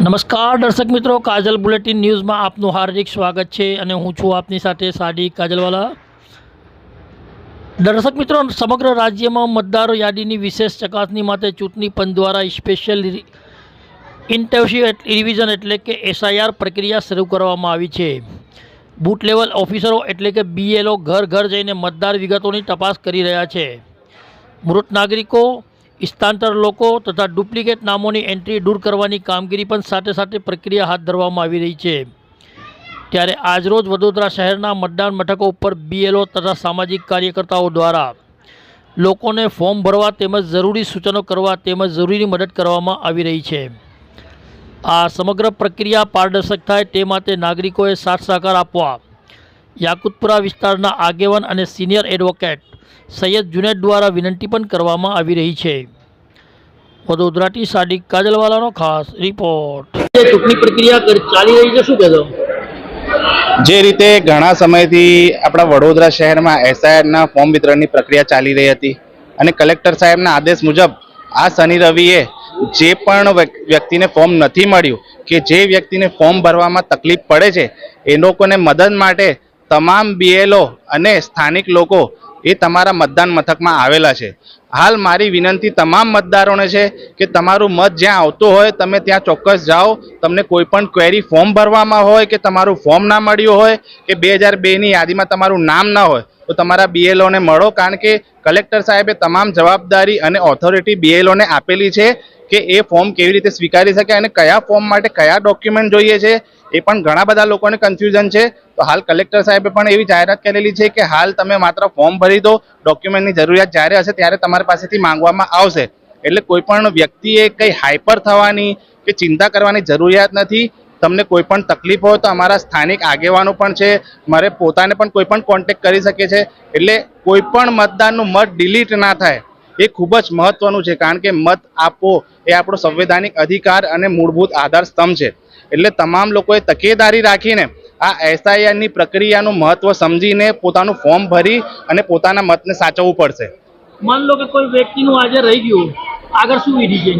નમસ્કાર દર્શક મિત્રો, કાજલ બુલેટિન ન્યૂઝમાં આપનું હાર્દિક સ્વાગત છે અને હું છું આપની સાથે સાડી કાજલવાલા. દર્શક મિત્રો, સમગ્ર રાજ્યમાં મતદારો યાદીની વિશેષ ચકાસણી માટે ચૂંટણી પંચ દ્વારા સ્પેશિયલ ઇન્ટેન્સિવ રિવિઝન એટલે કે એસઆઈઆર પ્રક્રિયા શરૂ કરવામાં આવી છે. બૂથ લેવલ ઓફિસરો એટલે કે બીએલઓ ઘર ઘર જઈને મતદાર વિગતોની તપાસ કરી રહ્યા છે. મૃત નાગરિકો સ્થાનાંતર લોકો તથા ડુપ્લિકેટ નામોની એન્ટ્રી દૂર કરવાની કામગીરી પણ સાથે સાથે પ્રક્રિયા હાથ ધરવામાં આવી રહી છે. ત્યારે આજરોજ વડોદરા શહેરના મતદાન મથકો ઉપર બીએલઓ તથા સામાજિક કાર્યકર્તાઓ દ્વારા લોકોને ફોર્મ ભરવા તેમજ જરૂરી સૂચનો કરવા તેમજ જરૂરી મદદ કરવામાં આવી રહી છે. આ સમગ્ર પ્રક્રિયા પારદર્શક થાય તે માટે નાગરિકોએ સાથ સહકાર આપવા યાકુતપુરા વિસ્તારના આગેવાન અને સિનિયર એડવોકેટ સૈયદ જુનેદ દ્વારા વિનંતી પણ કરવામાં આવી રહી છે. વડોદરાથી સાડી કાજલવાલાનો ખાસ રિપોર્ટ. ચૂંટણી પ્રક્રિયા ચાલી રહી છે શું કહેતો જે રીતે ઘણા સમયથી આપણા વડોદરા શહેરમાં એસઆઈઆરના ફોર્મ વિતરણની પ્રક્રિયા ચાલી રહી હતી અને કલેક્ટર સાહેબના આદેશ મુજબ આ શનિ રવિએ જે પણ વ્યક- વ્યક્તિને ફોર્મ નથી મળ્યું કે જે વ્યક્તિને ફોર્મ ભરવામાં તકલીફ પડે છે એ લોકોને મદદ માટે તમામ બીએલઓ અને સ્થાનિક લોકો એ તમારા મતદાન મથકમાં આવેલા છે. હાલ મારી વિનંતી તમામ મતદારોને છે કે તમારું મત જ્યાં આવતું હોય તમે ત્યાં ચોક્કસ જાઓ. તમને કોઈ પણ ક્વેરી ફોર્મ ભરવામાં હોય કે તમારું ફોર્મ ના મળ્યું હોય કે બે હજાર બેની યાદીમાં તમારું નામ ના હોય, તો તમારા બીએલઓને મળો. કારણ કે કલેક્ટર સાહેબે તમામ જવાબદારી અને ઓથોરિટી બીએલઓને આપેલી છે. કે એ ફોર્મ કેવી રીતે સ્વીકારી શકે અને કયા ફોર્મ માટે કયા ડોક્યુમેન્ટ જોઈએ છે, એ પણ ઘણા બધા લોકોને કન્ફ્યુઝન છે. તો હાલ કલેક્ટર સાહેબે પણ એવી જાહેરાત કરેલી છે કે હાલ તમે માત્ર ફોર્મ ભરી દો ડોક્યુમેન્ટની જરૂરિયાત જ્યારે હશે ત્યારે તમારી પાસેથી માંગવામાં આવશે. એટલે કોઈ પણ વ્યક્તિએ કંઈ હાઈપર થવાની કે ચિંતા કરવાની જરૂરિયાત નથી. તમને કોઈ પણ તકલીફ હોય તો અમારા સ્થાનિક આગેવાનો પણ છે, મારે પોતાને પણ કોઈ પણ કોન્ટેક્ટ કરી શકે છે. એટલે કોઈ પણ મતદારનું મત ડિલીટ ના થાય. એ ખૂબ જ મહત્વનું છે કારણ કે મત આપવો એ આપણો સંવૈધાનિક અધિકાર અને મૂળભૂત આધાર સ્તંભ છે. એટલે તમામ લોકોએ તકેદારી રાખીને આ એસઆઈઆરની પ્રક્રિયાનું મહત્વ સમજીને પોતાનું ફોર્મ ભરી અને પોતાના મતને સાચવવું પડશે. માન લો કે કોઈ વ્યક્તિનું આજે રહી ગયું આગળ શું વિધિ છે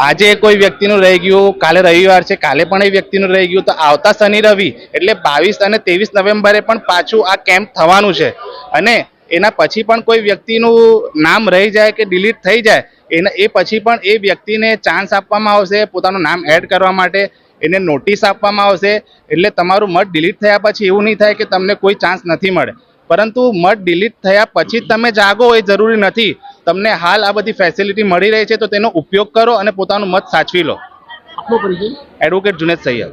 આજે કોઈ વ્યક્તિનું રહી ગયું કાલે રવિવાર છે કાલે પણ એ વ્યક્તિનું રહી ગયું તો આવતા શનિ રવિ એટલે બાવીસ અને ત્રેવીસ નવેમ્બરે પણ પાછું આ કેમ્પ થવાનું છે. અને એના પછી પણ કોઈ વ્યક્તિનું નામ રહી જાય કે ડિલીટ થઈ જાય એના એ પછી પણ એ વ્યક્તિને ચાન્સ આપવામાં આવશે પોતાનું નામ એડ કરવા માટે એને નોટિસ આપવામાં આવશે એટલે તમારું મત ડિલીટ થયા પછી એવું નહીં થાય કે તમને કોઈ ચાન્સ નથી મળે. પરંતુ મત ડિલીટ થયા પછી તમે જાગો એ જરૂરી નથી. તમને હાલ આ બધી ફેસિલિટી મળી રહી છે તો તેનો ઉપયોગ કરો અને પોતાનું મત સાચવી લો. એડવોકેટ જુનેદ સૈયદ.